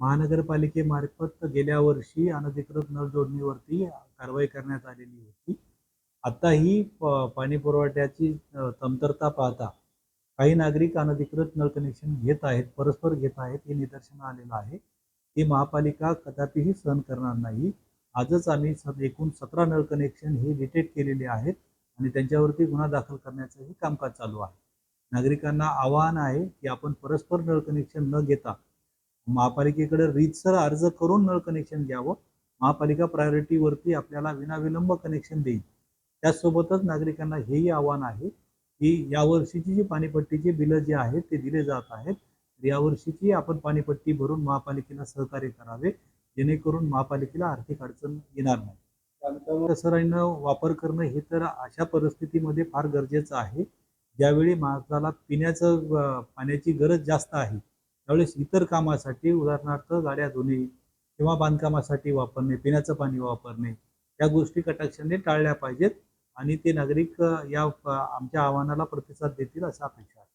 महानगरपालिकेमार्फत गेल्या वर्षी अनधिकृत नळ जोडणीवरती कारवाई करण्यात आलेली होती. आता ही प- पाणी पुरवठ्याची कमतरता पाहता काही नागरिक अनधिकृत नळ कनेक्शन घेत आहेत परस्पर घेत आहेत हे निदर्शन आलेलं आहे. ही महापालिका कदापिही सहन करणार नाही. आजच आम्ही एकूण सतरा नळ कनेक्शन हे डिटेक्ट केलेले आहेत आणि त्यांच्यावरती गुन्हा दाखल करण्याचंही कामकाज चालू आहे. नागरिकांना आवाहन आहे की आपण परस्पर नळ कनेक्शन न घेता महापालिकेकडे रीतसर अर्ज करून नळ कनेक्शन घ्यावं. महापालिका प्रायोरिटीवरती आपल्याला विनाविलंब कनेक्शन देईल. त्याचसोबतच नागरिकांना हेही आव्हान आहे की यावर्षीची जी पाणीपट्टीची बिलं जी आहेत ते दिले जात आहेत. यावर्षीची आपण पाणीपट्टी भरून महापालिकेला सहकार्य करावे जेणेकरून महापालिकेला आर्थिक अडचण येणार नाही. सरांना वापर करणं हे तर अशा परिस्थितीमध्ये फार गरजेचं आहे. ज्यावेळी माणसाला पिण्याचं पाण्याची गरज जास्त आहे त्यावेळेस इतर कामासाठी उदाहरणार्थ गाड्या धुणे किंवा बांधकामासाठी वापरणे पिण्याचं पाणी वापरणे या गोष्टी कटाक्षाने टाळल्या पाहिजेत आणि ते नागरिक या आमच्या आव्हानाला प्रतिसाद देतील असं अपेक्षा आहे